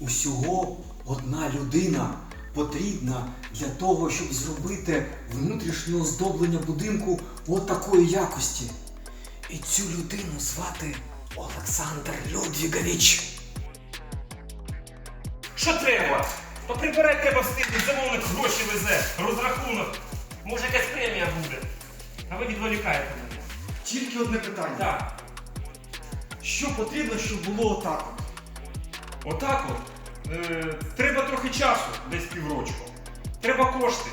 усього одна людина потрібна для того, щоб зробити внутрішнє оздоблення будинку от такої якості. І цю людину звати Олександр Людвігович. Що треба? То прибирай треба встигнути, замовник гроші везе, розрахунок. Може якась премія буде. А ви відволікаєте мене. Тільки одне питання. Так. Що потрібно, щоб було отак? от? Отак от. Е, треба трохи часу, десь піврочку. Треба кошти.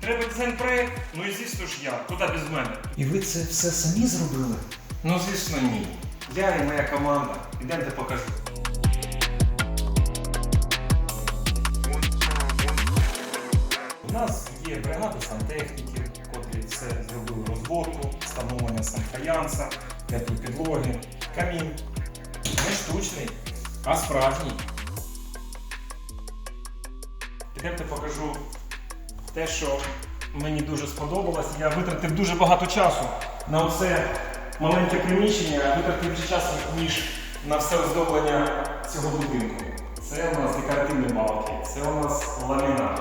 Треба дизайн-проект, ну і звісно ж я. Куди без мене? І ви це все самі зробили? Ну звісно ні. Я і моя команда. Ідемте покажу. У нас є бригада сантехніків, котрі все зробили розборку, встановлення санфаянса, теплі підлоги, камін. Не штучний, а справжній. Ідемте покажу те, що мені дуже сподобалось. Я витратив дуже багато часу на оце маленьке приміщення, витратив більше часу, ніж на все оздоблення цього будинку. Це у нас декоративні балки, це у нас ламінат,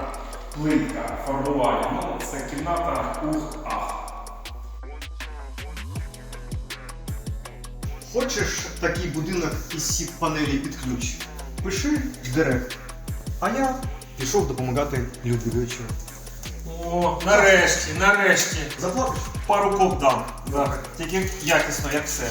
плитка, фарбування. Ну, це кімната ух-ах. Хочеш такий будинок із сіп панелі під ключ? Пиши в директ. А я пішов допомагати Людвіговичу. О, нарешті, нарешті. Заплатиш? Пару коп дам. Так. Тільки якісно, як все.